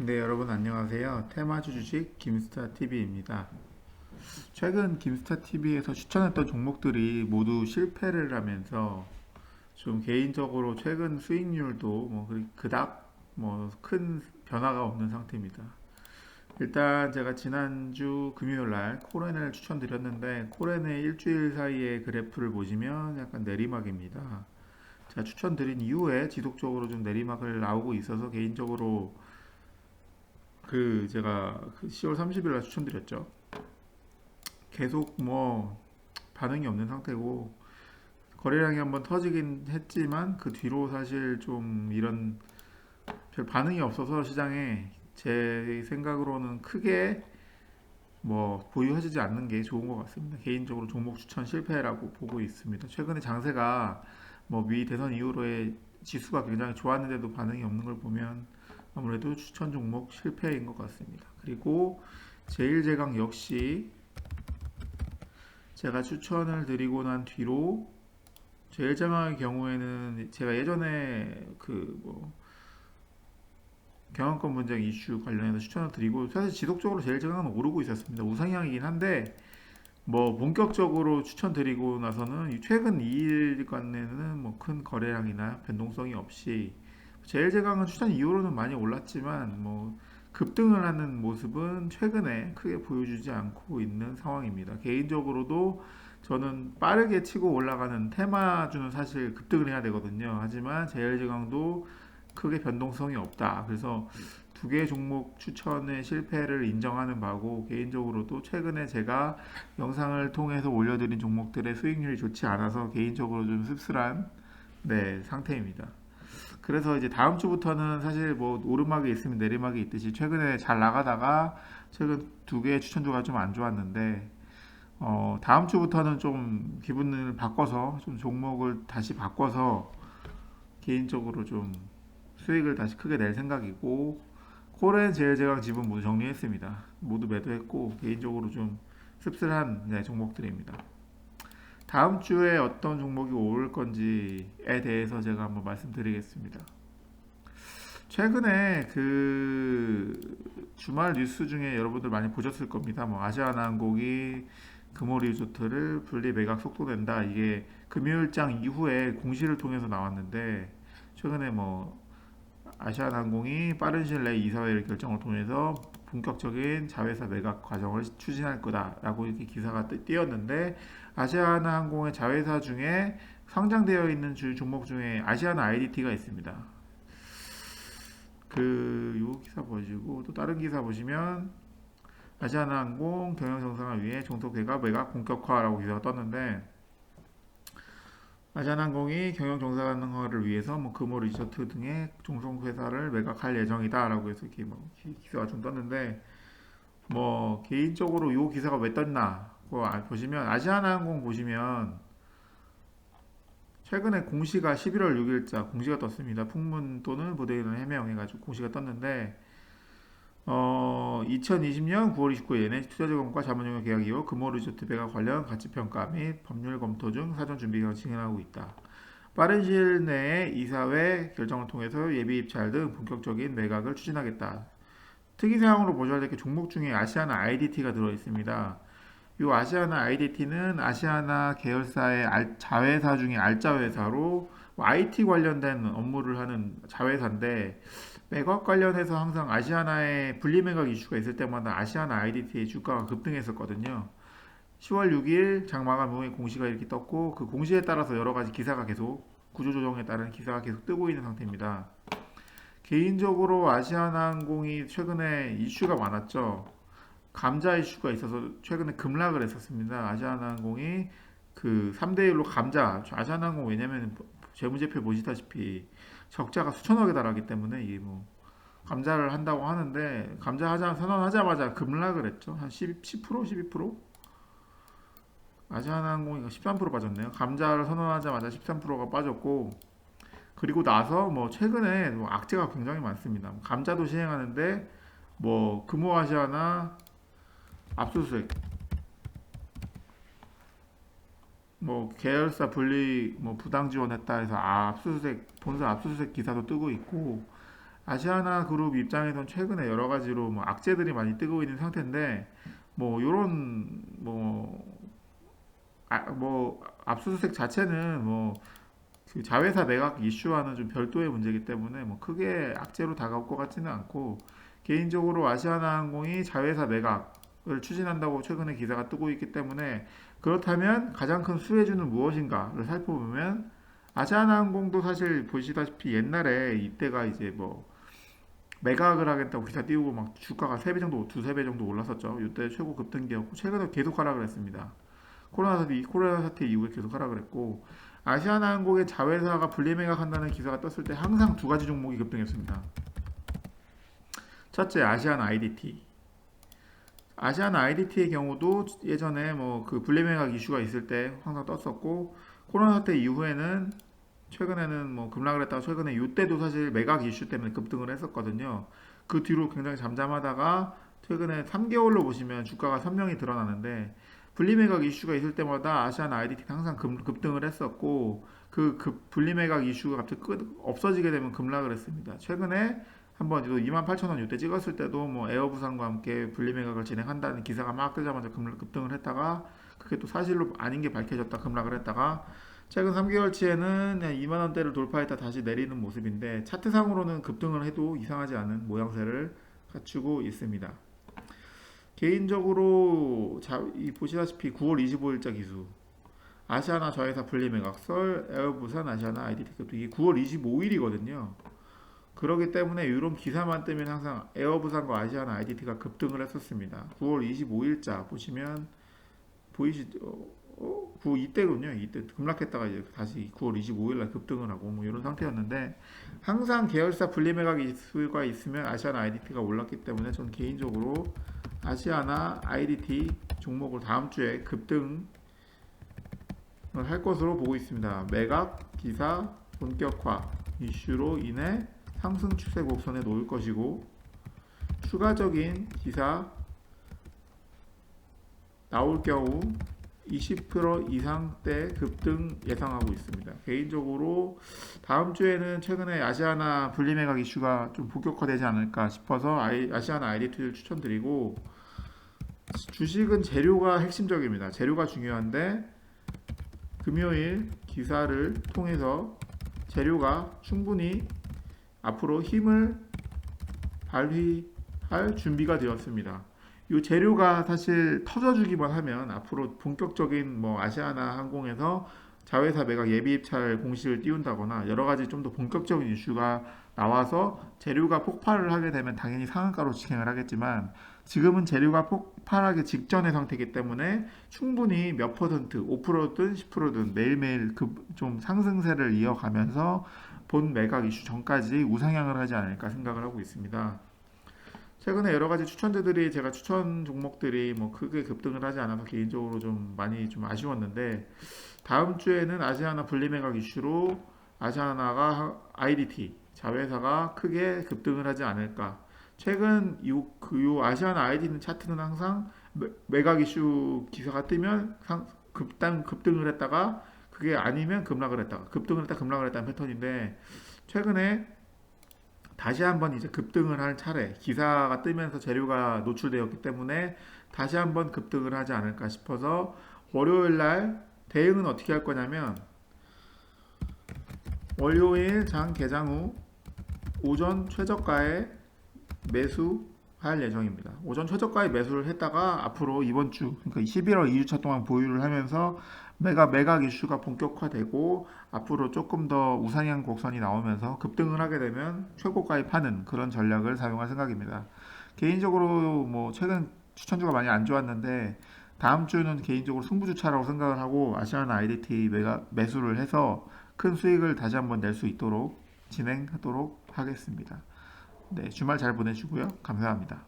네, 여러분 안녕하세요. 테마주 주식 김스타 TV입니다. 최근 김스타 TV에서 추천했던 종목들이 모두 실패를 하면서 좀 개인적으로 최근 수익률도 뭐 그닥 뭐 큰 변화가 없는 상태입니다. 일단 제가 지난주 금요일 날 코렌을 추천드렸는데 코렌의 일주일 사이의 그래프를 보시면 약간 내리막입니다. 제가 추천드린 이후에 지속적으로 좀 내리막을 나오고 있어서 개인적으로 그 제가 그 10월 30일 날 추천드렸죠. 계속 뭐 반응이 없는 상태고 거래량이 한번 터지긴 했지만 그 뒤로 사실 좀 이런 별 반응이 없어서 시장에 제 생각으로는 크게 뭐 보유하시지 않는 게 좋은 것 같습니다. 개인적으로 종목 추천 실패라고 보고 있습니다. 최근에 장세가 뭐 미 대선 이후로의 지수가 굉장히 좋았는데도 반응이 없는 걸 보면 아무래도 추천 종목 실패인 것 같습니다. 그리고 제일제강 역시 제가 추천을 드리고 난 뒤로 제일제강의 경우에는 제가 예전에 그 뭐 경영권 분쟁 이슈 관련해서 추천을 드리고 사실 지속적으로 제일제강은 오르고 있었습니다. 우상향이긴 한데 뭐 본격적으로 추천드리고 나서는 이 최근 2일간에는 뭐 큰 거래량이나 변동성이 없이 제일 제강은 추천 이후로는 많이 올랐지만 뭐 급등을 하는 모습은 최근에 크게 보여주지 않고 있는 상황입니다. 개인적으로도 저는 빠르게 치고 올라가는 테마주는 사실 급등을 해야 되거든요. 하지만 제일제강도 크게 변동성이 없다. 그래서 두 개의 종목 추천의 실패를 인정하는 바고 개인적으로도 최근에 제가 영상을 통해서 올려드린 종목들의 수익률이 좋지 않아서 개인적으로 좀 씁쓸한 네, 상태입니다. 그래서 이제 다음 주부터는 사실 뭐 오르막이 있으면 내리막이 있듯이 최근에 잘 나가다가 최근 두 개의 추천주가 좀 안 좋았는데 어, 다음 주부터는 좀 기분을 바꿔서 좀 종목을 다시 바꿔서 개인적으로 좀 수익을 다시 크게 낼 생각이고 코렌 제일제강 지분 모두 정리했습니다. 모두 매도했고 개인적으로 좀 씁쓸한 네, 종목들입니다. 다음 주에 어떤 종목이 오를 건지에 대해서 제가 한번 말씀드리겠습니다. 최근에 그 주말 뉴스 중에 여러분들 많이 보셨을 겁니다. 뭐 아시아나항공이 금호 리조트를 분리 매각 속도 낸다. 이게 금요일장 이후에 공시를 통해서 나왔는데 최근에 뭐 아시아나항공이 빠른 시일 내에 이사회 결정을 통해서 본격적인 자회사 매각 과정을 추진할 거다라고 이렇게 기사가 뜨- 띄었는데 아시아나 항공의 자회사 중에 상장되어 있는 주 종목 중에 아시아나 IDT가 있습니다. 그요 기사 보시고 또 다른 기사 보시면 아시아나 항공 경영 정상을 위해 종속회가 매각 본격화라고 기사가 떴는데 아시아나항공이 경영 정상화를 위해서 뭐 금호 리조트 등의 종속 회사를 매각할 예정이다라고 해서 이렇게 뭐 기- 기사가 좀 떴는데 뭐 개인적으로 요 기사가 왜 떴나 그거 아- 보시면 아시아나항공 보시면 최근에 공시가 11월 6일자 공시가 떴습니다. 풍문 또는 부대인을 해명해가지고 공시가 떴는데 어, 2020년 9월 29일 NH 투자자금과 자문용역 계약 이후 금호리조트 배가 관련 가치평가 및 법률 검토 중 사전 준비 기간 진행하고 있다. 빠른 시일 내에 이사회 결정을 통해서 예비 입찰 등 본격적인 매각을 추진하겠다. 특이사항으로 보셔야 될 게 종목 중에 아시아나 IDT가 들어 있습니다. 이 아시아나 IDT는 아시아나 계열사의 알- 자회사 중에 알짜 회사로 뭐 IT 관련된 업무를 하는 자회사인데 매각 관련해서 항상 아시아나의 분리 매각 이슈가 있을 때마다 아시아나 IDT의 주가가 급등했었거든요. 10월 6일 장마감 후에 공시가 이렇게 떴고 그 공시에 따라서 여러 가지 기사가 계속 구조조정에 따른 기사가 계속 뜨고 있는 상태입니다. 개인적으로 아시아나항공이 최근에 이슈가 많았죠. 감자 이슈가 있어서 최근에 급락을 했었습니다. 아시아나항공이 그 3대 1로 감자 아시아나항공 왜냐면 재무제표 보시다시피 적자가 수천억에 달하기 때문에 이게 뭐 감자를 한다고 하는데 감자 하자 선언하자마자 급락을 했죠. 한 10, 10% 12% 아시아나항공이 13% 빠졌네요. 감자를 선언하자마자 13%가 빠졌고 그리고 나서 뭐 최근에 뭐 악재가 굉장히 많습니다. 감자도 시행하는데 뭐 금호아시아나 압수수색 뭐 계열사 분리 뭐 부당 지원했다 해서 아, 압수수색 본사 압수수색 기사도 뜨고 있고 아시아나 그룹 입장에선 최근에 여러 가지로 뭐 악재들이 많이 뜨고 있는 상태인데 뭐 요런 뭐, 아, 뭐 압수수색 자체는 뭐 그 자회사 매각 이슈와는 좀 별도의 문제이기 때문에 뭐 크게 악재로 다가올 것 같지는 않고 개인적으로 아시아나항공이 자회사 매각을 추진한다고 최근에 기사가 뜨고 있기 때문에 그렇다면 가장 큰 수혜주는 무엇인가를 살펴보면 아시아나항공도 사실 보시다시피 옛날에 이때가 이제 뭐 매각을 하겠다고 기사 띄우고 막 주가가 3배 정도, 두세 배 정도 올랐었죠. 이때 최고 급등기였고 최근에 계속 하락을 했습니다. 코로나 사태, 코로나 사태 이후에 계속 하락을 했고 아시아나항공의 자회사가 분리매각한다는 기사가 떴을 때 항상 두 가지 종목이 급등했습니다. 첫째 아시안 IDT. 아시안 IDT의 경우도 예전에 뭐그 분리매각 이슈가 있을 때 항상 떴었고 코로나 사태 이후에는 최근에는 뭐 급락을 했다가 최근에 이때도 사실 매각 이슈 때문에 급등을 했었거든요. 그 뒤로 굉장히 잠잠하다가 최근에 3개월로 보시면 주가가 선명히 드러나는데 분리매각 이슈가 있을 때마다 아시안 IDT가 항상 급, 급등을 했었고 그 급, 분리매각 이슈가 갑자기 끝, 없어지게 되면 급락을 했습니다. 최근에 한번 또 28,000원 이때 찍었을 때도 뭐 에어부산과 함께 분리매각을 진행한다는 기사가 막 뜨자마자 급, 급등을 했다가 그게 또 사실로 아닌 게 밝혀졌다 급락을 했다가 최근 3개월치에는 2만 원대를 돌파했다 다시 내리는 모습인데 차트상으로는 급등을 해도 이상하지 않은 모양새를 갖추고 있습니다. 개인적으로 자, 이 보시다시피 9월 25일자 기수 아시아나 저회사 분리매각설 에어부산 아시아나 IDT 이게 9월 25일이거든요. 그렇기 때문에 이런 기사만 뜨면 항상 에어부산과 아시아나 IDT가 급등을 했었습니다. 9월 25일자 보시면 보이시죠? 어, 그 이때군요. 이때 급락했다가 이제 다시 9월 25일 날 급등을 하고 뭐 이런 상태였는데 항상 계열사 분리매각 이슈가 있으면 아시아나 IDT가 올랐기 때문에 저는 개인적으로 아시아나 IDT 종목을 다음 주에 급등을 할 것으로 보고 있습니다. 매각 기사 본격화 이슈로 인해 상승 추세 곡선에 놓을 것이고 추가적인 기사 나올 경우 20% 이상대 급등 예상하고 있습니다. 개인적으로 다음 주에는 최근에 아시아나 분리매각 이슈가 좀 본격화되지 않을까 싶어서 아이, 아시아나 IDT를 추천드리고 주식은 재료가 핵심적입니다. 재료가 중요한데 금요일 기사를 통해서 재료가 충분히 앞으로 힘을 발휘할 준비가 되었습니다. 이 재료가 사실 터져주기만 하면 앞으로 본격적인 뭐 아시아나 항공에서 자회사 매각 예비 입찰 공시를 띄운다거나 여러 가지 좀 더 본격적인 이슈가 나와서 재료가 폭발을 하게 되면 당연히 상한가로 진행을 하겠지만 지금은 재료가 폭발하기 직전의 상태이기 때문에 충분히 몇 퍼센트, 5%든 10%든 매일매일 그 좀 상승세를 이어가면서 본 매각 이슈 전까지 우상향을 하지 않을까 생각을 하고 있습니다. 최근에 여러 가지 추천주들이 제가 추천 종목들이 뭐 크게 급등을 하지 않아서 개인적으로 좀 많이 좀 아쉬웠는데 다음 주에는 아시아나 분리매각 이슈로 아시아나가 IDT 자회사가 크게 급등을 하지 않을까. 최근 이그요 아시아나 IDT 차트는 항상 매- 매각 이슈 기사가 뜨면 상, 급당 급등을 했다가 그게 아니면 급락을 했다가 급등을 했다 급락을 했다는 패턴인데 최근에 다시 한번 이제 급등을 할 차례 기사가 뜨면서 재료가 노출되었기 때문에 다시 한번 급등을 하지 않을까 싶어서 월요일 날 대응은 어떻게 할 거냐면 월요일 장 개장 후 오전 최저가에 매수할 예정입니다. 오전 최저가에 매수를 했다가 앞으로 이번 주 그러니까 11월 2주차 동안 보유를 하면서 매가 매각 이슈가 본격화되고 앞으로 조금 더 우상향 곡선이 나오면서 급등을 하게 되면 최고가에 파는 그런 전략을 사용할 생각입니다. 개인적으로 뭐 최근 추천주가 많이 안 좋았는데 다음 주는 개인적으로 승부주차라고 생각을 하고 아시아나 IDT 매가 매수를 해서 큰 수익을 다시 한번 낼 수 있도록 진행하도록 하겠습니다. 네, 주말 잘 보내시고요. 감사합니다.